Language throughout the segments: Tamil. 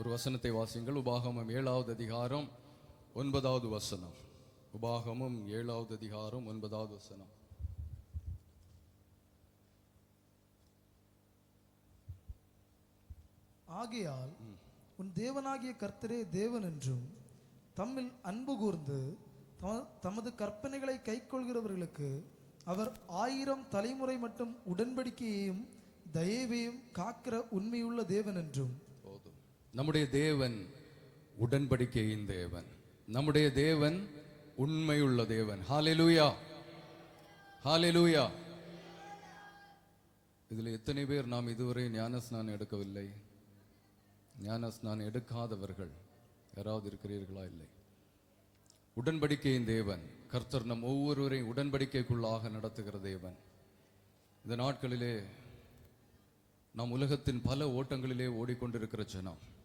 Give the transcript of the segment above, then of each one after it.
ஒரு வசனத்தை வாசியுங்கள். உபாகமம் ஏழாவது அதிகாரம் ஒன்பதாவது வசனம். உபாகமம் ஏழாவது அதிகாரம் ஒன்பதாவது வசனம். ஆகையால் உன் தேவனாகிய கர்த்தரே தேவன் என்றும் தம்மில் அன்பு கூர்ந்து தமது கற்பனைகளை கைக்கொள்கிறவர்களுக்கு அவர் ஆயிரம் தலைமுறை மட்டும் உடன்படிக்கையையும் தயவையும் காக்கிற உண்மையுள்ள தேவன் என்றும் நம்முடைய தேவன் உடன்படிக்கையின் தேவன். நம்முடைய தேவன் உண்மையுள்ள தேவன். ஹாலெலூயா ஹாலெலூயா இதில் எத்தனை பேர் நாம் இதுவரை ஞானஸ்நானம் எடுக்கவில்லை? ஞானஸ்நானம் எடுக்காதவர்கள் யாராவது இருக்கிறீர்களா? இல்லை. உடன்படிக்கையின் தேவன். கர்த்தர் நம் ஒவ்வொருவரையும் உடன்படிக்கைக்குள்ளாக நடத்துகிற தேவன். இந்த நாட்களிலே நாம் உலகத்தின் பல ஓட்டங்களிலே ஓடிக்கொண்டிருக்கிற ஜனம்.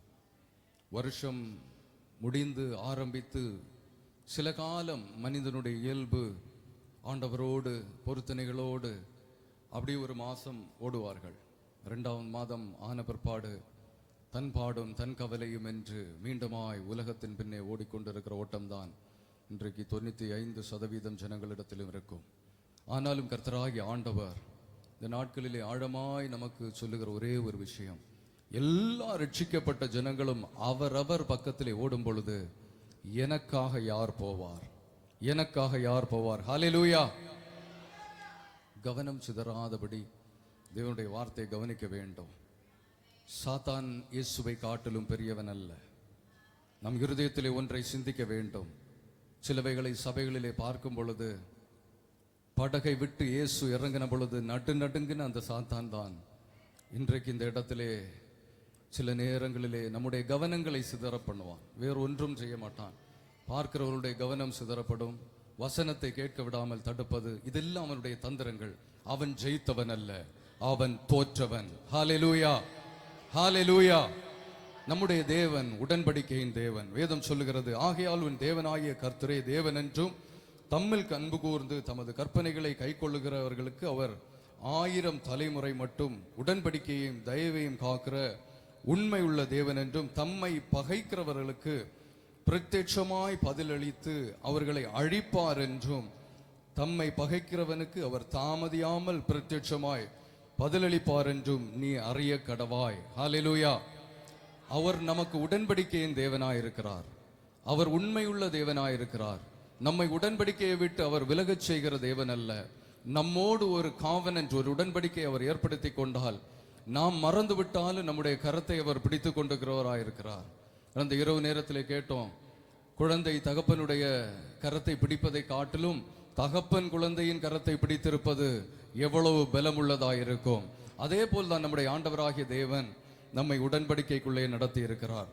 வருஷம் முடிந்து ஆரம்பித்து சில காலம் மனிதனுடைய இயல்பு ஆண்டவரோடு பொருத்தனைகளோடு அப்படி ஒரு மாதம் ஓடுவார்கள். ரெண்டாம் மாதம் ஆன பிற்பாடு தன் பாடும் தன் கவலையும் என்று மீண்டுமாய் உலகத்தின் பின்னே ஓடிக்கொண்டிருக்கிற ஓட்டம்தான் இன்றைக்கு தொண்ணூற்றி ஐந்து சதவீதம் ஜனங்களிடத்திலும் இருக்கும். ஆனாலும் கர்த்தராகி ஆண்டவர் இந்த நாட்களிலே ஆழமாய் நமக்கு சொல்லுகிற ஒரே ஒரு விஷயம். எல்லா ரட்சிக்கப்பட்ட ஜனங்களும் அவரவர் பக்கத்திலே ஓடும் பொழுது எனக்காக யார் போவார்? எனக்காக யார் போவார்? ஹalleluya கவனம் சிதறாதபடி தேவனுடைய வார்த்தையை கவனிக்க வேண்டும். சாத்தான் இயேசுவை காட்டிலும் பெரியவன் அல்ல. நம் இருதயத்திலே ஒன்றை சிந்திக்க வேண்டும். சிலவைகளை சபைகளிலே பார்க்கும் பொழுது படகை விட்டு இயேசு இறங்கின பொழுது நடு நடுங்கின அந்த சாத்தான் தான். இன்றைக்கு இந்த இடத்திலே சில நேரங்களிலே நம்முடைய கவனங்களை சிதற பண்ணுவான் வேறு ஒன்றும் செய்ய மாட்டான். பார்க்கிறவர்களுடைய கவனம் சிதறப்படும். வசனத்தை கேட்க விடாமல் தடுப்பது இதெல்லாம் அவனுடைய தந்திரங்கள். அவன் ஜெயித்தவன் அல்ல அவன் தோற்றவன். ஹalleluya ஹalleluya நம்முடைய தேவன் உடன்படிக்கையின் தேவன். வேதம் சொல்லுகிறது ஆகையால் உன் தேவனாகிய கர்த்தரே தேவன் என்றும் தம்மில் அன்பு கூர்ந்து தமது கற்பனைகளை கைக்கொள்ளுகிறவர்களுக்கு அவர் ஆயிரம் தலைமுறை மட்டும் உடன்படிக்கையையும் தயவையும் காக்கிற உண்மை உள்ள தேவன் என்றும் தம்மை பகைக்கிறவர்களுக்கு பிரத்யட்சமாய் பதிலளித்து அவர்களை அழிப்பார் என்றும் தம்மை பகைக்கிறவனுக்கு அவர் தாமதியாமல் பிரத்யட்சமாய் பதிலளிப்பார் என்றும் நீ அறிய கடவாய். ஹாலிலூயா அவர் நமக்கு உடன்படிக்கையின் தேவனாய் இருக்கிறார் அவர் உண்மையுள்ள தேவனாய் இருக்கிறார் நம்மை உடன்படிக்கையை விட்டு அவர் விலகச் செய்கிற தேவன் அல்ல நம்மோடு ஒரு காவனன்ட் ஒரு உடன்படிக்கை அவர் ஏற்படுத்தி கொண்டால் நாம் மறந்து விட்டாலும் நம்முடைய கரத்தை அவர் பிடித்து கொண்டிருக்கிறவராயிருக்கிறார். அந்த இரவு நேரத்திலே கேட்டோம் குழந்தை தகப்பனுடைய கரத்தை பிடிப்பதை காட்டிலும் தகப்பன் குழந்தையின் கரத்தை பிடித்திருப்பது எவ்வளவு பலமுள்ளதாய் இருக்கும் அதே போல் தான் நம்முடைய ஆண்டவராகிய தேவன் நம்மை உடன்படிக்கைக்குள்ளே நடத்தி இருக்கிறார்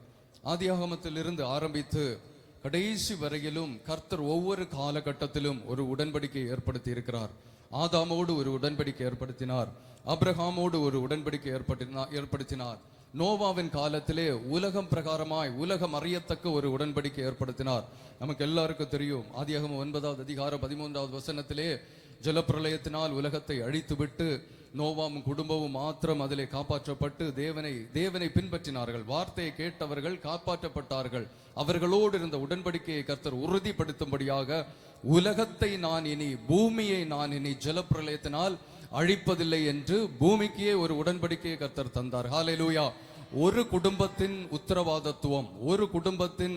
ஆதியாகமத்திலிருந்து ஆரம்பித்து கடைசி வரையிலும் கர்த்தர் ஒவ்வொரு காலகட்டத்திலும் ஒரு உடன்படிக்கை ஏற்படுத்தி இருக்கிறார் ஆதாமோடு ஒரு உடன்படிக்கை ஏற்படுத்தினார். அப்ரஹாமோடு ஒரு உடன்படிக்கை ஏற்படுத்தினார் ஏற்படுத்தினார். நோவாவின் காலத்திலே உலகம் பிரகாரமாய் உலகம் அறியத்தக்க ஒரு உடன்படிக்கை ஏற்படுத்தினார். நமக்கு எல்லாருக்கும் தெரியும். ஆதியாகம ஒன்பதாவது அதிகாரம் பதிமூன்றாவது வசனத்திலே ஜலப்பிரளயத்தினால் உலகத்தை அழித்துவிட்டு நோவாவும் குடும்பமும் மாத்திரம் அதிலே காப்பாற்றப்பட்டு தேவனை தேவனை பின்பற்றினார்கள். வார்த்தையை கேட்டவர்கள் காப்பாற்றப்பட்டார்கள். அவர்களோடு இருந்த உடன்படிக்கையை கர்த்தர் உறுதிப்படுத்தும்படியாக உலகத்தை நான் இனி பூமியை நான் இனி ஜலப்பிரளயத்தினால் அழிப்பதில்லை என்று பூமிக்கே ஒரு உடன்படிக்கையை கர்த்தர் தந்தார். ஹalleluya ஒரு குடும்பத்தின் உத்தரவாதத்துவம் ஒரு குடும்பத்தின்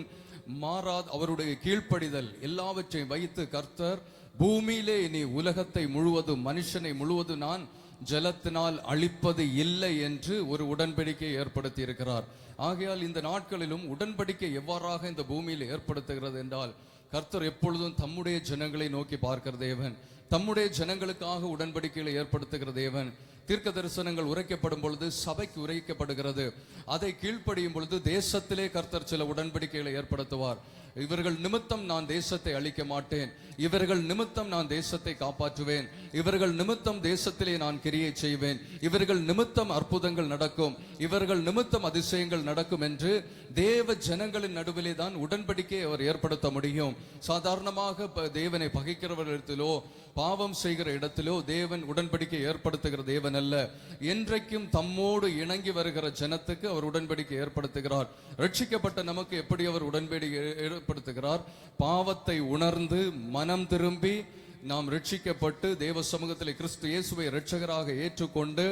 மாறாத அவருடைய கீழ்ப்படிதல் எல்லாவற்றையும் வைத்து கர்த்தர் பூமியிலே இனி உலகத்தை முழுவதும் மனுஷனை முழுவதும் நான் ஜலத்தினால் அழிப்பது இல்லை என்று ஒரு உடன்படிக்கையை ஏற்படுத்தி இருக்கிறார் ஆகையால் இந்த நாட்களிலும் உடன்படிக்கை எவ்வாறாக இந்த பூமியில் ஏற்படுத்துகிறது என்றால் கர்த்தர் எப்பொழுதும் தம்முடைய ஜனங்களை நோக்கி பார்க்கிற தேவன். தம்முடைய ஜனங்களுக்காக உடன்படிக்கைகளை ஏற்படுத்துகிற தேவன். தீர்க்க தரிசனங்கள் உரைக்கப்படும் பொழுது சபைக்கு உரைக்கப்படுகிறது. அதை கீழ்ப்படியும் பொழுது தேசத்திலே கர்த்தர் சில உடன்படிக்கைகளை ஏற்படுத்துவார். இவர்கள் நிமித்தம் நான் தேசத்தை அழிக்க மாட்டேன். இவர்கள் நிமித்தம் நான் தேசத்தை காப்பாற்றுவேன். இவர்கள் நிமித்தம் தேசத்திலே நான் கிரியை செய்வேன். இவர்கள் நிமித்தம் அற்புதங்கள் நடக்கும். இவர்கள் நிமித்தம் அதிசயங்கள் நடக்கும் என்று தேவ ஜனங்களின் நடுவிலே தான் உடன்படிக்கை அவர் ஏற்படுத்த முடியும். சாதாரணமாக தேவனை பகைக்கிறவர்களிடத்திலோ பாவம் செய்கிற இடத்திலோ தேவன் உடன்படிக்கை ஏற்படுத்துகிற தேவன் அல்ல. என்றைக்கும் தம்மோடு இணங்கி வருகிற ஜனத்துக்கு அவர் உடன்படிக்கை ஏற்படுத்துகிறார். ரட்சிக்கப்பட்ட நமக்கு எப்படி அவர் உடன்படிக்கை ஏற்படுத்துகிறார்? பாவத்தை உணர்ந்து மனம் திரும்பி நாம் ரட்சிக்கப்பட்டு தேவ சமூகத்திலே கிறிஸ்து இயேசுவை ரட்சகராக ஏற்றுக்கொண்டு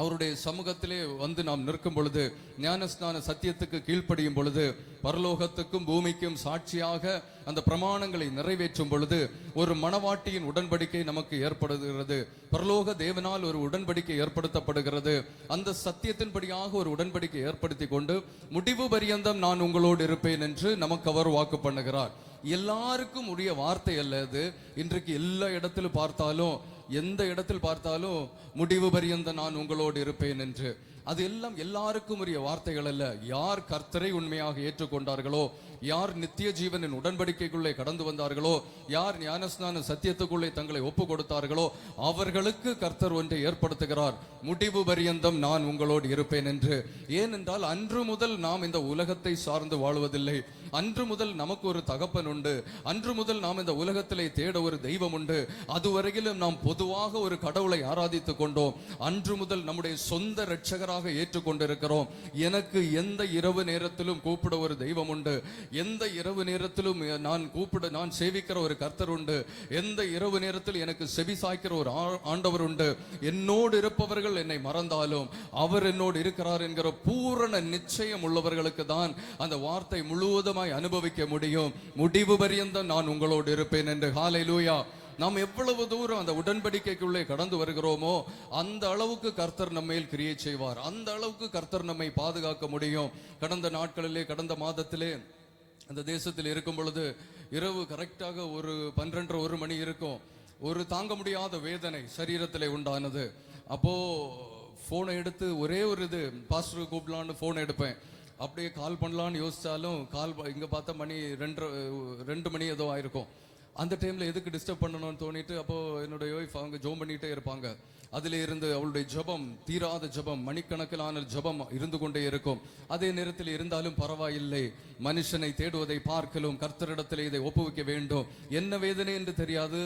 அவருடைய சமூகத்திலே வந்து நாம் நிற்கும் பொழுது ஞானஸ்நான சத்தியத்துக்கு கீழ்ப்படியும் பொழுது பரலோகத்துக்கும் பூமிக்கும் சாட்சியாக அந்த பிரமாணங்களை நிறைவேற்றும் பொழுது ஒரு மணவாட்டியின் உடன்படிக்கை நமக்கு ஏற்படுகிறது. பரலோக தேவனால் ஒரு உடன்படிக்கை ஏற்படுத்தப்படுகிறது. அந்த சத்தியத்தின்படியாக ஒரு உடன்படிக்கை ஏற்படுத்தி கொண்டு முடிவு பரியந்தம் நான் உங்களோடு இருப்பேன் என்று நமக்கு அவர் வாக்கு பண்ணுகிறார். எல்லாருக்கும் உரிய வார்த்தை அல்ல அது. இன்றைக்கு எல்லா இடத்திலும் பார்த்தாலும் எந்த இடத்தில் பார்த்தாலும் முடிவு பரியந்த நான் உங்களோடு இருப்பேன் என்று. அது எல்லாம் எல்லாருக்கும் உரிய வார்த்தைகள் அல்ல. யார் கர்த்தரை உண்மையாக ஏற்றுக்கொண்டார்களோ யார் நித்திய ஜீவனின் உடன்படிக்கைக்குள்ளே கடந்து வந்தார்களோ யார் ஞானஸ்நான சத்தியத்துக்குள்ளே தங்களை ஒப்பு கொடுத்தார்களோ அவர்களுக்கு கர்த்தர் ஒன்றை ஏற்படுத்துகிறார். முடிவு பரியந்தம் நான் உங்களோடு இருப்பேன் என்று. ஏனென்றால் அன்று முதல் நாம் இந்த உலகத்தை சார்ந்து வாழ்வதில்லை. அன்று முதல் நமக்கு ஒரு தகப்பன் உண்டு. அன்று முதல் நாம் இந்த உலகத்திலே தேட ஒரு தெய்வம் உண்டு. அதுவரையிலும் நாம் பொதுவாக ஒரு கடவுளை ஆராதித்துக் கொண்டோம். அன்று முதல் நம்முடைய சொந்த இரட்சகராக ஏற்றுக்கொண்டிருக்கிறோம். எனக்கு எந்த இரவு நேரத்திலும் கூப்பிட ஒரு தெய்வம் உண்டு. எந்த இரவு நேரத்திலும் நான் கூப்பிட நான் சேவிக்கிற ஒரு கர்த்தர் உண்டு. எந்த இரவு நேரத்தில் எனக்கு செவி சாய்க்கிற ஒரு ஆ- ஆண்டவர் உண்டு. என்னோடு இருப்பவர்கள் என்னை மறந்தாலும் அவர் என்னோடு இருக்கிறார் என்கிற பூரண நிச்சயம் உள்ளவர்களுக்கு தான் அந்த வார்த்தை முழுவதுமாய் அனுபவிக்க முடியும். முடிவு பரியந்தம் நான் உங்களோடு இருப்பேன் என்று. ஹalleluya. நாம் எவ்வளவு தூரம் அந்த உடன்படிக்கைக்குள்ளே கடந்து வருகிறோமோ அந்த அளவுக்கு கர்த்தர் நம்மையில் கிரியை செய்வார். அந்த அளவுக்கு கர்த்தர் நம்மை பாதுகாக்க முடியும். கடந்த நாட்களிலே கடந்த மாதத்திலே அந்த தேசத்தில் இருக்கும் பொழுது இரவு கரெக்டாக ஒரு பன்னிரண்டு ஒரு மணி இருக்கும். ஒரு தாங்க முடியாத வேதனை சரீரத்தில் உண்டானது. அப்போ ஃபோனை எடுத்து ஒரே ஒரு இது பாஸ்டர் கூப்பிடலான்னு ஃபோன் எடுப்பேன். அப்படியே கால் பண்ணலான்னு யோசித்தாலும் கால் ப- பார்த்தா மணி ரெண்டு ரெண்டு மணி ஏதோ ஆயிருக்கும். அந்த டைமில் எதுக்கு டிஸ்டர்ப் பண்ணணும்னு தோணிட்டு அப்போது என்னுடைய ஒய்ஃப் அவங்க ஜோம் பண்ணிகிட்டே இருப்பாங்க. அதிலே இருந்து அவளுடைய ஜெபம் தீராத ஜெபம் மணிக்கணக்கிலான ஜெபம் இருந்து கொண்டே இருக்கும். அதே நேரத்தில் இருந்தாலும் பரவாயில்லை. மனுஷனை தேடுவதை பார்க்கலும் கர்த்தரிடத்தில் இதை ஒப்புவிக்க வேண்டும். என்ன வேதனை என்று தெரியாது.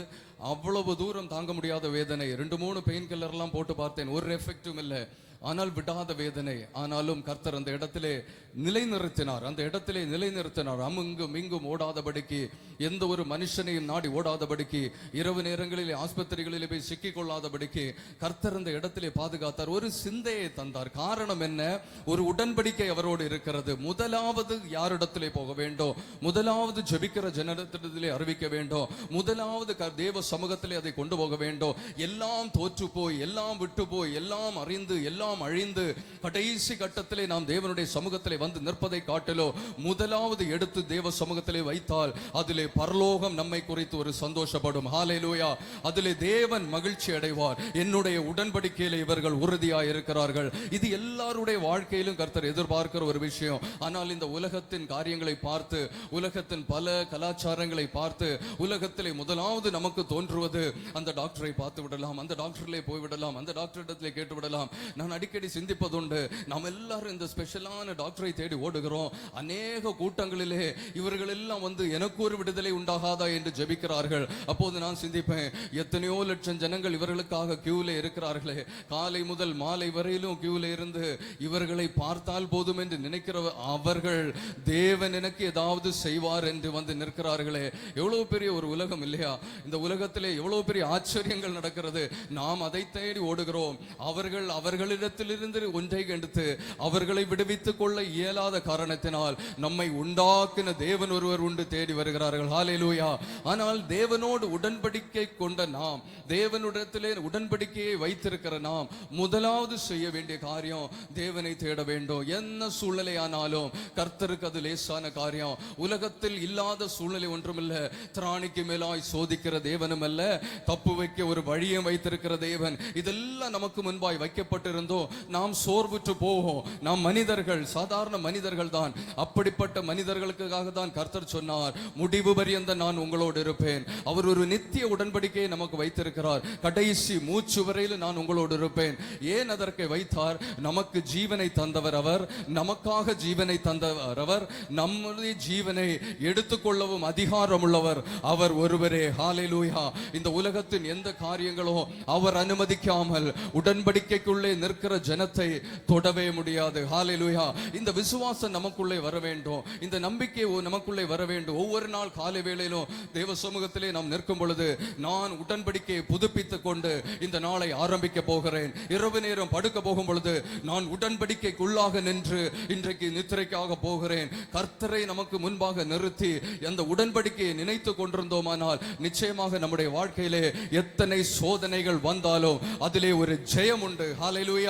அவ்வளவு தூரம் தாங்க முடியாத வேதனை. ரெண்டு மூணு பெயின் கில்லர்லாம் போட்டு பார்த்தேன். ஒரு எஃபெக்டும் இல்லை. ஆனால் விடாத வேதனை ஆனாலும் கர்த்தர் அந்த இடத்திலே நிலைநிறுத்தினார். அந்த இடத்திலே நிலைநிறுத்தினார். அமுங்கும் இங்கும் ஓடாதபடிக்கு எந்த ஒரு மனுஷனையும் நாடி ஓடாதபடிக்கு இரவு நேரங்களிலே ஆஸ்பத்திரிகளிலே போய் சிக்கிக் கொள்ளாதபடிக்கு கர்த்தர் அந்த இடத்திலே பாதுகாத்தார். ஒரு சிந்தையை தந்தார். காரணம் என்ன? ஒரு உடன்படிக்கை அவரோடு இருக்கிறது. முதலாவது யாரிடத்திலே போக வேண்டும்? முதலாவது ஜெபிக்கிற ஜனத்திலே அறிவிக்க வேண்டும்? முதலாவது தேவ சமூகத்திலே அதை கொண்டு போக வேண்டும்? எல்லாம் தோற்று போய் எல்லாம் விட்டு போய் எல்லாம் அறிந்து எல்லாம் எல்லாம் அழிந்து கடைசி கட்டத்திலே நாம் தேவனுடைய சமூகத்திலே வந்து நிற்பதை காட்டிலோ முதலாவது எடுத்து தேவ சமூகத்திலே வைத்தால் அதிலே பரலோகம் நம்மை குறித்து ஒரு சந்தோஷப்படும். ஹalleluya. அதிலே தேவன் மகிழ்ச்சி அடைவார். என்னுடைய உடன்படிக்கையில் இவர்கள் உறுதியாக இருக்கிறார்கள் இது எல்லாருடைய வாழ்க்கையிலும் கர்த்தர் எதிர்பார்க்கிற ஒரு விஷயம். ஆனால் இந்த உலகத்தின் காரியங்களை பார்த்து உலகத்தின் பல கலாச்சாரங்களை பார்த்து உலகத்திலே முதலாவது நமக்கு தோன்றுவது அந்த டாக்டரை பார்த்து விடலாம் அந்த டாக்டர்லே போய்விடலாம் அந்த டாக்டரிடத்திலே கேட்டு விடலாம் நான் அடிக்கடி சிந்திப்பதுண்டு. நாம் எல்லாரும் இந்த ஸ்பெஷலான டாக்டரை தேடி ஓடுகிறோம். அநேக கூட்டங்களிலே இவர்கள் எல்லாம் வந்து எனக்கு ஒரு விடுதலை உண்டாகாதா என்று ஜெபிக்கிறார்கள். அப்போது நான் சிந்திப்பேன் எத்தனையோ லட்சம் ஜனங்கள் இவர்களுக்காக கியூல இருக்கிறார்களே. காலை முதல் மாலை வரையிலும் கியூல இருந்து இவர்களை பார்த்தால் போதும் என்று நினைக்கிற அவர்கள் தேவன் எனக்கு ஏதாவது செய்வார் என்று வந்து நிற்கிறார்களே. எவ்வளவு பெரிய ஒரு உலகம் இல்லையா? இந்த உலகத்திலே எவ்வளவு பெரிய ஆச்சரியங்கள் நடக்கிறது. நாம் அதை தேடி ஓடுகிறோம். அவர்கள் அவர்களிடம் அவர்களிடத்திலிருந்து ஒன்றை எடுத்து அவர்களை விடுவித்துக் கொள்ள இயலாத காரணத்தினால் நம்மை உண்டாக்கின தேவன் ஒருவர் உண்டு தேடி வருகிறார்கள். ஹாலேலூயா ஆனால் தேவனோடு உடன்படிக்கை கொண்ட நாம் தேவனுடத்திலே உடன்படிக்கையை வைத்திருக்கிற நாம் முதலாவது செய்ய வேண்டிய காரியம் தேவனை தேட வேண்டும். என்ன சூழ்நிலை ஆனாலும் கர்த்தருக்கு அது லேசான காரியம். உலகத்தில் இல்லாத சூழ்நிலை ஒன்றுமில்ல. திராணிக்கு மேலாய் சோதிக்கிற தேவனும் அல்ல. தப்பு வைக்க ஒரு வழியை வைத்திருக்கிற தேவன். இதெல்லாம் நமக்கு முன்பாய் வைக்கப்பட்டிருந்தோ பொழுதோ நாம் சோர்வுற்று போவோம். நாம் மனிதர்கள் சாதாரண மனிதர்கள் தான். அப்படிப்பட்ட மனிதர்களுக்காக தான் கர்த்தர் சொன்னார். முடிவு பரியந்த நான் உங்களோடு இருப்பேன். அவர் ஒரு நித்திய உடன்படிக்கையை நமக்கு வைத்திருக்கிறார். கடைசி மூச்சு வரையில் நான் உங்களோடு இருப்பேன். ஏன் அதற்கு வைத்தார்? நமக்கு ஜீவனை தந்தவர் அவர். நமக்காக ஜீவனை தந்தவர் அவர். நம்முடைய ஜீவனை எடுத்துக்கொள்ளவும் அதிகாரம் உள்ளவர் அவர் ஒருவரே. ஹalleluya. இந்த உலகத்தின் எந்த காரியங்களோ அவர் அனுமதிக்காமல் உடன்படிக்கைக்குள்ளே நிற்கிற ஜனத்தை தொடவே முடியாது. ஹalleluya. இந்த விசுவாசம் நமக்குள்ளே வர வேண்டும். இந்த நம்பிக்கை நமக்குள்ளே வர வேண்டும். ஒவ்வொரு நாள் காலை வேளையிலும் தேவ சமூகத்திலே நாம் நிற்கும் பொழுது நான் உடன்படிக்கையை புதுப்பித்துக் கொண்டு இந்த நாளை ஆரம்பிக்க போகிறேன். இரவு நேரம் படுக்க போகும் பொழுது நான் உடன்படிக்கைக்குள்ளாக நின்று இன்றைக்கு நித்திரைக்காக போகிறேன். கர்த்தரை நமக்கு முன்பாக நிறுத்தி அந்த உடன்படிக்கையை நினைத்து கொண்டிருந்தோமானால் நிச்சயமாக நம்முடைய வாழ்க்கையிலே எத்தனை சோதனைகள் வந்தாலும் அதிலே ஒரு ஜெயம் உண்டு.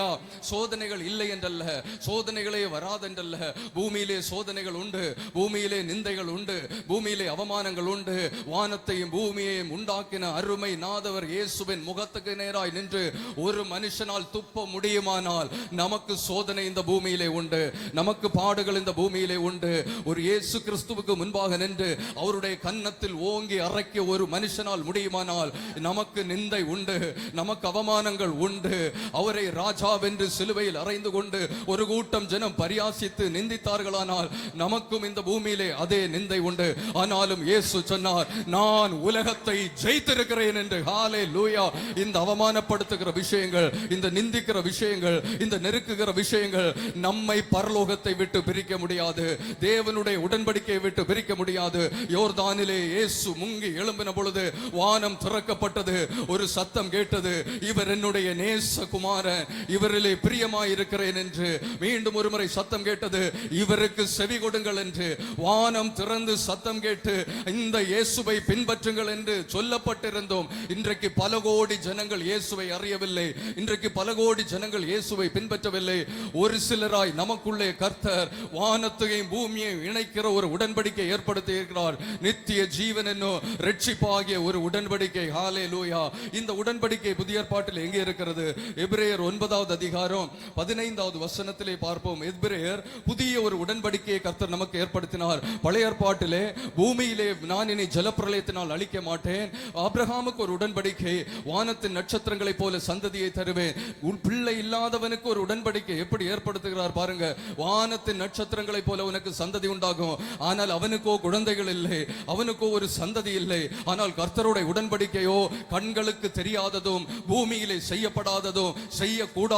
ஹalleluya சோதனைகள் இல்லை என்றல்ல. சோதனைகளே வராதென்றல்ல. பூமியிலே சோதனைகள் உண்டு. பூமியிலே நிந்தைகள் உண்டு. பூமியிலே அவமானங்கள் உண்டு. வானத்தையும் பூமியையும் உண்டாக்கின அருமை நாதவர் இயேசுவின் முகத்துக்கு நேராய் நின்று ஒரு மனுஷனால் துப்ப முடியுமானால் நமக்கு சோதனை இந்த பூமியிலே உண்டு. நமக்கு பாடுகள் இந்த பூமியிலே உண்டு. ஒரு இயேசு கிறிஸ்துவுக்கு முன்பாக நின்று அவருடைய கன்னத்தில் ஓங்கி அரைக்க ஒரு மனுஷனால் முடியுமானால் நமக்கு நிந்தை உண்டு. நமக்கு அவமானங்கள் உண்டு. அவரை ராஜா ராஜாவென்று சிலுவையில் அறைந்து கொண்டு ஒரு கூட்டம் ஜனம் பரியாசித்து நிந்தித்தார்களானால் நமக்கும் இந்த பூமியிலே அதே நிந்தை உண்டு. ஆனாலும் இயேசு சொன்னார் நான் உலகத்தை ஜெயித்திருக்கிறேன் என்று. ஹாலே லூயா இந்த அவமானப்படுத்துகிற விஷயங்கள் இந்த நிந்திக்கிற விஷயங்கள் இந்த நெருக்குகிற விஷயங்கள் நம்மை பரலோகத்தை விட்டு பிரிக்க முடியாது. தேவனுடைய உடன்படிக்கையை விட்டு பிரிக்க முடியாது. யோர்தானிலே இயேசு முங்கி எழும்பின பொழுது வானம் திறக்கப்பட்டது. ஒரு சத்தம் கேட்டது இவர் என்னுடைய நேச குமாரன் இவரிலே பிரியமாயிருக்கிறேன் என்று மீண்டும் ஒருமுறை சத்தம் கேட்டது இவருக்கு செவி கொடுங்கள் என்று. வானம் திறந்து சத்தம் கேட்டு இந்த இயேசுவை பின்பற்றுங்கள் என்று சொல்லப்பட்டிருந்தோம். இன்றைக்கு பல கோடி ஜனங்கள் இயேசுவை அறியவில்லை. இன்றைக்கு பல கோடி ஜனங்கள் இயேசுவை பின்பற்றவில்லை. ஒரு சிலராய் நமக்குள்ளே கர்த்தர் வானத்தையும் பூமியையும் இணைக்கிற ஒரு உடன்படிக்கை ஏற்படுத்தி இருக்கிறார் நித்திய ஜீவன் என்னும் ரட்சிப்பாகிய ஒரு உடன்படிக்கை. ஹாலே லூயா இந்த உடன்படிக்கை புதிய ஏற்பாட்டில் எங்கே இருக்கிறது? எபிரேயர் ஒன்பதாவது அதிகாரம் பதினைந்தாவது வசனத்திலே பார்ப்போம். எதிரேயர் புதிய ஒரு உடன்படிக்கையை கர்த்தர் நமக்கு ஏற்படுத்தினார். பழைய ஏற்பாட்டிலே பூமியிலே நான் இனி ஜலப்பிரளயத்தினால் அழிக்க மாட்டேன். ஆப்ரஹாமுக்கு ஒரு உடன்படிக்கை வானத்தின் நட்சத்திரங்களைப் போல சந்ததியை தருவேன். உன் பிள்ளை இல்லாதவனுக்கு ஒரு உடன்படிக்கை எப்படி ஏற்படுத்துகிறார் பாருங்க. வானத்தின் நட்சத்திரங்களைப் போல உனக்கு சந்ததி உண்டாகும். ஆனால் அவனுக்கோ குழந்தைகள் இல்லை. அவனுக்கோ ஒரு சந்ததி இல்லை. ஆனால் கர்த்தருடைய உடன்படிக்கையோ கண்களுக்கு தெரியாததும் பூமியிலே செய்யப்படாததும்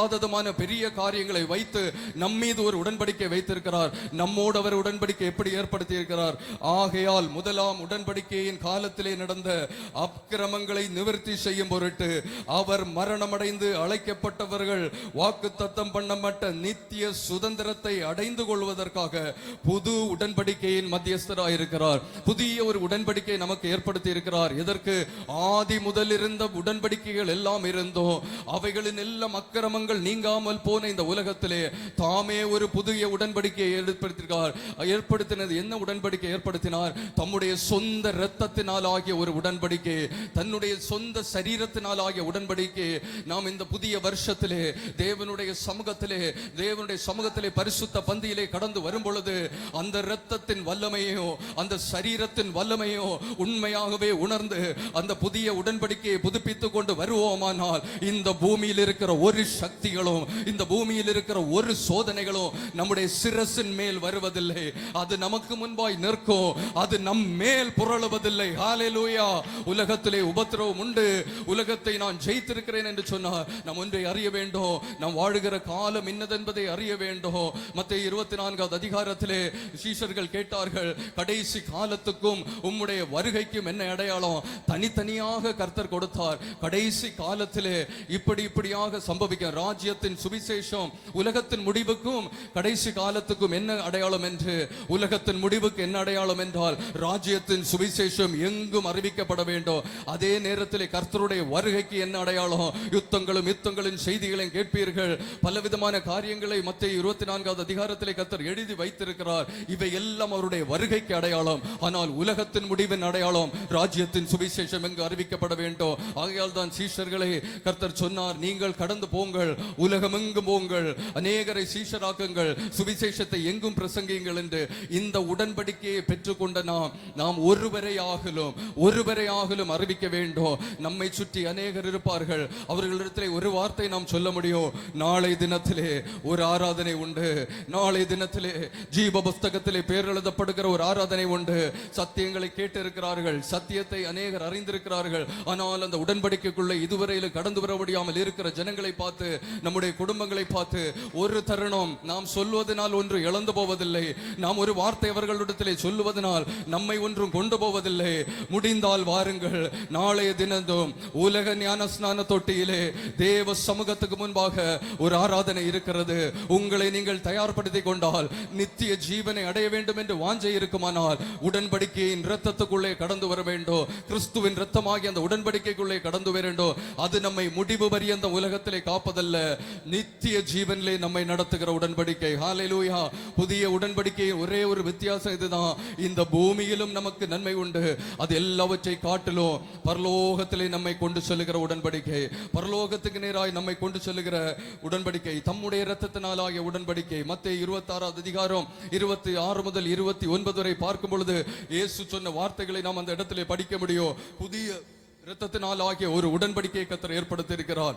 முடியாததுமான பெரிய காரியங்களை வைத்து நம் மீது ஒரு உடன்படிக்கை வைத்திருக்கிறார். நம்மோடு அவர் உடன்படிக்கை எப்படி ஏற்படுத்தி இருக்கிறார் ஆகையால் முதலாம் உடன்படிக்கையின் காலத்திலே நடந்த அக்கிரமங்களை நிவர்த்தி செய்யும் பொருட்டு அவர் மரணமடைந்து அழைக்கப்பட்டவர்கள் வாக்கு தத்தம் பண்ணப்பட்ட நித்திய சுதந்திரத்தை அடைந்து கொள்வதற்காக புது உடன்படிக்கையின் மத்தியஸ்தராய் இருக்கிறார் புதிய ஒரு உடன்படிக்கை நமக்கு ஏற்படுத்தி இருக்கிறார் எதற்கு? ஆதி முதல் இருந்த உடன்படிக்கைகள் எல்லாம் இருந்தோம் அவைகளின் எல்லாம் அக்கிரமங்கள் நீங்காமல் போன இந்த உலகத்திலே தாமே ஒரு புதிய உடன்படிக்கையை ஏற்படுத்தினார் ஏற்படுத்தினது என்ன உடன்படிக்கை ஏற்படுத்தினார்? தம்முடைய சொந்த இரத்தத்தினால் ஆகிய ஒரு உடன்படிக்கை. தன்னுடைய சொந்த சரீரத்தினால் ஆகிய உடன்படிக்கை. நாம் இந்த புதிய வருஷத்திலே தேவனுடைய சமூகத்திலே தேவனுடைய சமூகத்திலே பரிசுத்த பந்தியிலே கடந்து வரும் பொழுது அந்த இரத்தத்தின் வல்லமையோ அந்த சரீரத்தின் வல்லமையோ உண்மையாகவே உணர்ந்து அந்த புதிய உடன்படிக்கையை புதுப்பித்துக் கொண்டு வருவோமானால் இந்த பூமியில் இருக்கிற ஒரு சக்தி சக்திகளும் இந்த பூமியில் இருக்கிற ஒரு சோதனைகளும் நம்முடைய சிரசின் மேல் வருவதில்லை. அது நமக்கு முன்பாய் நிற்கும். அது நம் மேல் புரளுவதில்லை. உலகத்திலே உபத்திரவம் உண்டு. உலகத்தை நான் ஜெயித்திருக்கிறேன் என்று சொன்னார் நாம் ஒன்றை அறிய வேண்டும். நாம் வாழுகிற காலம் இன்னதென்பதை அறிய வேண்டும். மத்திய இருபத்தி நான்காவது அதிகாரத்திலே சீஷர்கள் கேட்டார்கள் கடைசி காலத்துக்கும் உம்முடைய வருகைக்கும் என்ன அடையாளம்? தனித்தனியாக கர்த்தர் கொடுத்தார். கடைசி காலத்திலே இப்படி இப்படியாக சம்பவிக்க ராஜ்யத்தின் சுவிசேஷம் உலகத்தின் முடிவுக்கும் கடைசி காலத்துக்கும் என்ன அடையாளம் என்று? உலகத்தின் முடிவுக்கு என்ன அடையாளம் என்றால் ராஜ்யத்தின் சுவிசேஷம் எங்கும் அறிவிக்கப்பட வேண்டும். அதே நேரத்தில் கர்த்தருடைய வருகைக்கு என்ன அடையாளம்? யுத்தங்களும் யுத்தங்களின் செய்திகளையும் கேட்பீர்கள். பலவிதமான காரியங்களை மத்திய இருபத்தி நான்காவது அதிகாரத்திலே கர்த்தர் எழுதி வைத்திருக்கிறார். இவை எல்லாம் அவருடைய வருகைக்கு அடையாளம். ஆனால் உலகத்தின் முடிவின் அடையாளம் ராஜ்யத்தின் சுவிசேஷம் எங்கு அறிவிக்கப்பட வேண்டும்? ஆகையால் தான் சீஷர்களை கர்த்தர் சொன்னார் நீங்கள் கடந்து போங்கள். உலகமெங்கும் போங்கள் அநேகரை சீஷராக்குங்கள் சுவிசேஷத்தை எங்கும் பிரசங்கியுங்கள் என்று இந்த உடன்படிக்கையை பெற்றுக்கொண்ட நாம் நாம் ஒருவரை ஆகலும் ஒருவரை ஆகலும் அறிவிக்க வேண்டும். நம்மை சுற்றி அநேகர் இருப்பார்கள். அவர்களிடத்திலே ஒரு வார்த்தை நாம் சொல்ல முடியும். நாளை தினத்திலே ஒரு ஆராதனை உண்டு. நாளை தினத்திலே ஜீவ புஸ்தகத்திலே பேர் எழுதப்படுகிற ஒரு ஆராதனை உண்டு. சத்தியங்களை கேட்டிருக்கிறார்கள். சத்தியத்தை அநேகர் அறிந்திருக்கிறார்கள். ஆனால் அந்த உடன்படிக்கைக்குள்ளே இதுவரையில் கடந்து வர முடியாமல் இருக்கிற ஜனங்களை பார்த்து நம்முடைய குடும்பங்களை பார்த்து ஒரு தருணம் நாம் சொல்வதனால் ஒன்று இழந்து போவதில்லை. நாம் ஒரு வார்த்தை அவர்களிடத்திலே சொல்லுவதனால் நம்மை ஒன்றும் கொண்டு போவதில்லை. முடிந்தால் வாருங்கள். நாளைய தினந்தும் உலக ஞான ஸ்நான தொட்டியிலே தேவ சமூகத்துக்கு முன்பாக ஒரு ஆராதனை இருக்கிறது. உங்களை நீங்கள் தயார்படுத்திக் கொண்டால் நித்திய ஜீவனை அடைய வேண்டும் என்று வாஞ்சை இருக்குமானால் உடன்படிக்கையின் இரத்தத்துக்குள்ளே கடந்து வர வேண்டும். கிறிஸ்துவின் இரத்தமாகி அந்த உடன்படிக்கைக்குள்ளே கடந்து வர அது நம்மை முடிவு பரியந்த உலகத்திலே காப்பதல்ல. நித்திய ஜீவனிலே நம்மை நடத்துகிற உடன்படிக்கை. ஹalleluya புதிய உடன்படிக்கை ஒரே ஒரு வித்தியாசம் இதுதான். இந்த பூமியிலும் நமக்கு நன்மை உண்டு. அது எல்லாவற்றை காட்டிலும் பரலோகத்திலே நம்மை கொண்டு செல்லுகிற உடன்படிக்கை. பரலோகத்துக்கு நேராய் நம்மை கொண்டு செல்லுகிற உடன்படிக்கை. தம்முடைய இரத்தத்தினாலாகிய உடன்படிக்கை. மத்திய இருபத்தி ஆறாவது அதிகாரம் இருபத்தி ஆறு முதல் இருபத்தி ஒன்பது வரை பார்க்கும் பொழுது இயேசு சொன்ன வார்த்தைகளை நாம் அந்த இடத்திலே படிக்க முடியும். புதிய இரத்தத்தினால் ஆகிய ஒரு உடன்படிக்கையை கத்தர் ஏற்படுத்தி இருக்கிறார்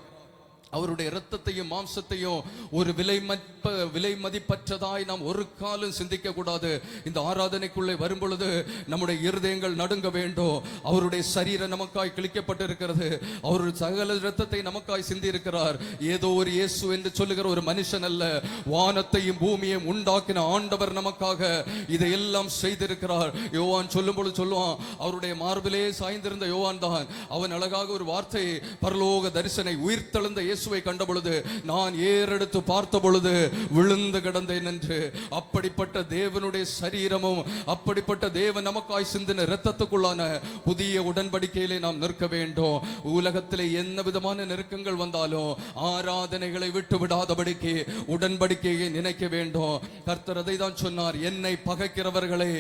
அவருடைய இரத்தத்தையும் மாம்சத்தையும் ஒரு விலை மதிப்ப விலை மதிப்பற்றதாய் நாம் ஒரு காலம் சிந்திக்க கூடாது இந்த ஆராதனைக்குள்ளே வரும்பொழுது நம்முடைய இருதயங்கள் நடுங்க வேண்டும். அவருடைய சரீரம் நமக்காய் கிழிக்கப்பட்டிருக்கிறது. அவருடைய சகல இரத்தத்தை நமக்காய் சிந்தி இருக்கிறார் ஏதோ ஒரு இயேசு என்று சொல்லுகிற ஒரு மனுஷன் அல்ல. வானத்தையும் பூமியையும் உண்டாக்கின ஆண்டவர் நமக்காக இதையெல்லாம் செய்திருக்கிறார். யோவான் சொல்லும் பொழுது சொல்லுவான் அவருடைய மார்பிலே சாய்ந்திருந்த யோவான் தான். அவன் அழகாக ஒரு வார்த்தை பரலோக தரிசனை உயிர்த்தெழுந்த இயேசுவை கண்ட பொழுது நான் ஏறெடுத்து பார்த்த பொழுது விழுந்து கிடந்தேன் என்று. அப்படிப்பட்ட தேவனுடைய சரீரமும் அப்படிப்பட்ட தேவன் நமக்காய் சிந்தின இரத்தத்துக்குள்ளான புதிய உடன்படிக்கையிலே நாம் நிற்க வேண்டும். உலகத்தில் என்ன விதமான நெருக்கங்கள் வந்தாலும் ஆராதனைகளை விட்டு விடாதபடிக்கு உடன்படிக்கையை நினைக்க வேண்டும். கர்த்தர் அதை தான் சொன்னார் என்னை பகைக்கிறவர்களை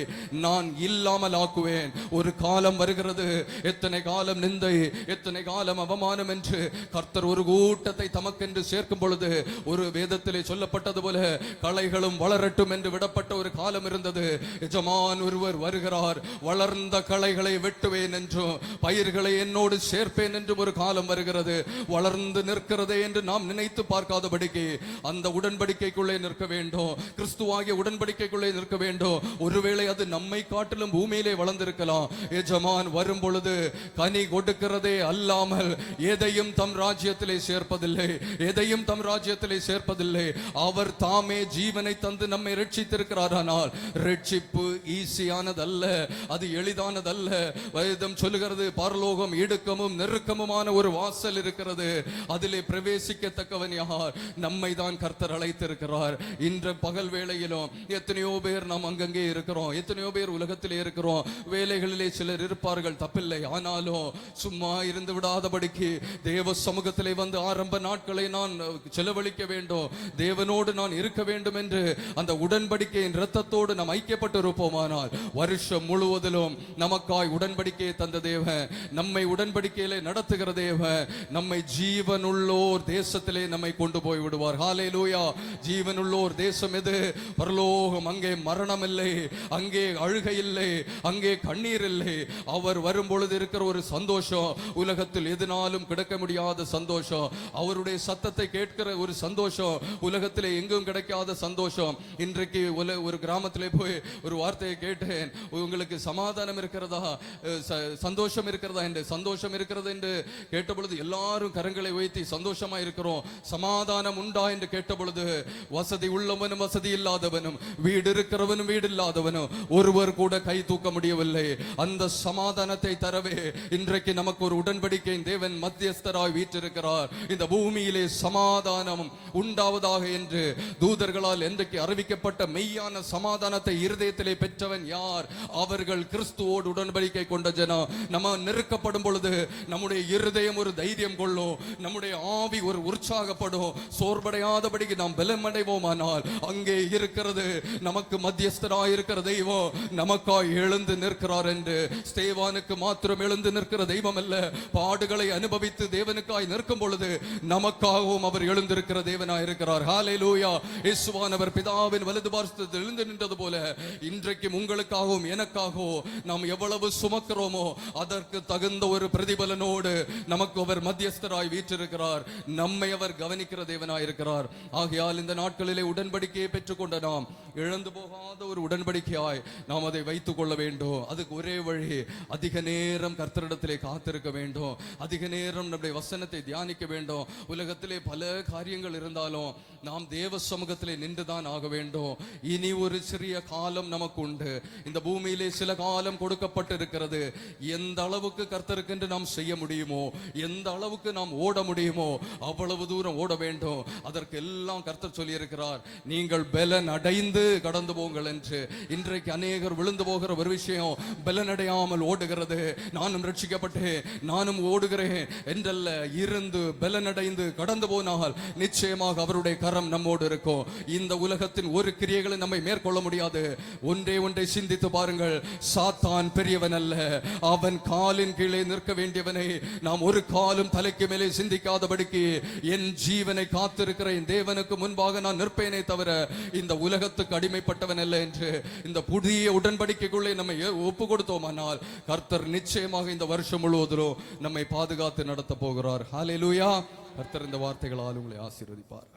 நான் இல்லாமல் ஆக்குவேன். ஒரு காலம் வருகிறது எத்தனை காலம் நிந்தை எத்தனை காலம் அவமானம் என்று. கர்த்தர் ஒரு கூட்டம் கூட்டத்தை தமக்கென்று சேர்க்கும் பொழுது ஒரு வேதத்திலே சொல்லப்பட்டது போல களைகளும் வளரட்டும் என்று விடப்பட்ட ஒரு காலம் இருந்தது. எஜமான் ஒருவர் வருகிறார். வளர்ந்த களைகளை வெட்டுவேன் என்றும் பயிர்களை என்னோடு சேர்ப்பேன் என்றும் ஒரு காலம் வருகிறது. வளர்ந்து நிற்கிறதே என்று நாம் நினைத்து பார்க்காதபடிக்கு அந்த உடன்படிக்கைக்குள்ளே நிற்க வேண்டும். கிறிஸ்துவாகிய உடன்படிக்கைக்குள்ளே நிற்க வேண்டும். ஒருவேளை அது நம்மை காட்டிலும் பூமியிலே வளர்ந்திருக்கலாம். எஜமான் வரும் பொழுது கனி கொடுக்கிறதே அல்லாமல் எதையும் தம் ராஜ்யத்திலே சேர்ப்பதில்லை. எதையும் தம் ராஜ்யத்திலே சேர்ப்பதில்லை. அவர் தாமே ஜீவனை தந்து நம்மை ரட்சித்திருக்கிறாரானால் ரட்சிப்பு ஈஸியானதல்ல அது எளிதானதல்ல. வேதம் சொல்லுகிறது பரலோகம் இடுக்கமும் நெருக்கமுமான ஒரு வாசல் இருக்கிறது. அதிலே பிரவேசிக்கத்தக்கவன் யார்? நம்மை தான் கர்த்தர் அழைத்திருக்கிறார். இன்று பகல் வேளையிலும் எத்தனையோ பேர் நாம் அங்கங்கே இருக்கிறோம். எத்தனையோ பேர் உலகத்திலே இருக்கிறோம். வேலைகளிலே சிலர் இருப்பார்கள் தப்பில்லை. ஆனாலும் சும்மா இருந்து விடாதபடிக்கு தேவ சமூகத்திலே வந்து ஆரம்ப நாட்களை நான் செலவழிக்க வேண்டும். தேவனோடு நான் இருக்க வேண்டும் என்று அந்த உடன்படிக்கையின் இரத்தத்தோடு நாம் ஐக்கியப்பட்டிருப்போமானால் வருஷம் முழுவதிலும் நமக்காய் உடன்படிக்கையை தந்த தேவன் நம்மை உடன்படிக்கையிலே நடத்துகிற தேவன் நம்மை ஜீவனுள்ளோர் தேசத்திலே நம்மை கொண்டு போய் விடுவார். ஹாலே லூயா ஜீவனுள்ளோர் தேசம் எது? பரலோகம் அங்கே மரணம் இல்லை அங்கே அழுகை இல்லை அங்கே கண்ணீர் இல்லை அவர் வரும் பொழுது இருக்கிற ஒரு சந்தோஷம் உலகத்தில் எதுனாலும் கிடைக்க முடியாத சந்தோஷம். அவருடைய சத்தத்தை கேட்கிற ஒரு சந்தோஷம் உலகத்திலே எங்கும் கிடைக்காத சந்தோஷம். இன்றைக்கு உல- ஒரு கிராமத்திலே போய் ஒரு வார்த்தையை கேட்டேன். உங்களுக்கு சமாதானம் இருக்கிறதா? சந்தோஷம் இருக்கிறதா என்று சந்தோஷம் இருக்கிறது என்று கேட்ட பொழுது எல்லாரும் கரங்களை உயர்த்தி சந்தோஷமா இருக்கிறோம். சமாதானம் உண்டா என்று கேட்டபொழுது வசதி உள்ளவனும் வசதி இல்லாதவனும் வீடு இருக்கிறவனும் வீடு இல்லாதவனும் ஒருவர் கூட கை தூக்க முடியவில்லை. அந்த சமாதானத்தை தரவே இன்றைக்கு நமக்கு ஒரு உடன்படிக்கையின் தேவன் மத்தியஸ்தராய் வீற்றிருக்கிறார். இந்த பூமியிலே சமாதானம் உண்டாவதாக என்று தூதர்களால் என்றைக்கு அறிவிக்கப்பட்ட மெய்யான சமாதானத்தை இருதயத்திலே பெற்றவன் யார்? அவர்கள் கிறிஸ்துவோடு உடன்படிக்கை கொண்ட ஜனம் நம்ம நெருக்கப்படும் பொழுது நம்முடைய இருதயம் ஒரு தைரியம் கொள்ளும். நம்முடைய ஆவி ஒரு உற்சாகப்படும். சோர்வடையாதபடிக்கு நாம் பலமடைவோமானால் அங்கே இருக்கிறது நமக்கு மத்தியஸ்தராய் இருக்கிற தெய்வம் நமக்காய் எழுந்து நிற்கிறார் என்று. ஸ்தேவானுக்கு மாத்திரம் எழுந்து நிற்கிற தெய்வம் அல்ல. பாடுகளை அனுபவித்து தேவனுக்காய் நிற்கும் பொழுது நமக்காகவும் அவர் எழுந்திருக்கிற தேவனாய் இருக்கிறார். ஹாலே ஹalleluya இயேசுவானவர் பிதாவின் வலது பார்த்து எழுந்து நின்றது போல இன்றைக்கும் உங்களுக்காகவும் எனக்காகவும் நாம் எவ்வளவு சுமக்கிறோமோ அதற்கு தகுந்த ஒரு பிரதிபலனோடு நமக்கு அவர் மத்தியஸ்தராய் வீற்றிருக்கிறார். நம்மை அவர் கவனிக்கிற தேவனாய் இருக்கிறார். ஆகையால் இந்த நாட்களிலே உடன்படிக்கையை பெற்றுக்கொண்ட நாம் இழந்து போகாத ஒரு உடன்படிக்கையாய் நாம் அதை வைத்துக் கொள்ள வேண்டும். அதுக்கு ஒரே வழி அதிக நேரம் கர்த்தரிடத்திலே காத்திருக்க வேண்டும். அதிக நேரம் நம்முடைய வசனத்தை தியானிக்க வேண்டும். உலகத்திலே பல காரியங்கள் இருந்தாலும் நாம் தேவ சமூகத்திலே நின்றுதான் ஆக வேண்டும். இனி ஒரு சிறிய காலம் நமக்கு உண்டு இந்த பூமியிலே சில காலம் கொடுக்கப்பட்டிருக்கிறது. எந்த அளவுக்கு கர்த்தருக்கென்று நாம் செய்ய முடியுமோ எந்த அளவுக்கு நாம் ஓட முடியுமோ அவ்வளவு தூரம் ஓட வேண்டும். அதற்கு எல்லாம் கர்த்தர் சொல்லியிருக்கிறார் நீங்கள் பலன் அடைந்து கடந்து போங்கள் என்று. இன்றைக்கு அநேகர் விழுந்து போகிற ஒரு விஷயம் பலனடையாமல் ஓடுகிறது. நானும் ரட்சிக்கப்பட்டேன் நானும் ஓடுகிறேன் என்றல்ல இருந்து பலன் அடைந்து கடந்து போனால் நிச்சயமாக அவருடைய கரம் நம்மோடு இருக்கும். இந்த உலகத்தின் ஒரு கிரியைகளை நம்மை மேற்கொள்ள முடியாது. ஒன்றே ஒன்றை சிந்தித்து பாருங்கள். சாத்தான் பெரியவன் அல்ல. அவன் காலின் கீழே நிற்க வேண்டியவனை நாம் ஒரு காலும் தலைக்கு மேலே சிந்திக்காதபடிக்கு என் ஜீவனை காத்திருக்கிற என் தேவனுக்கு முன்பாக நான் நிற்பேனே தவிர இந்த உலகத்துக்கு அடிமைப்பட்டவன் அல்ல என்று இந்த புதிய உடன்படிக்கைக்குள்ளே நம்மை ஒப்பு கொடுத்தோமானால் கர்த்தர் நிச்சயமாக இந்த வருஷம் முழுவதிலும் நம்மை பாதுகாத்து நடத்த போகிறார். ஹalleluya கர்த்தர் இந்த வார்த்தைகளால் உங்களை ஆசீர்வதிப்பார்.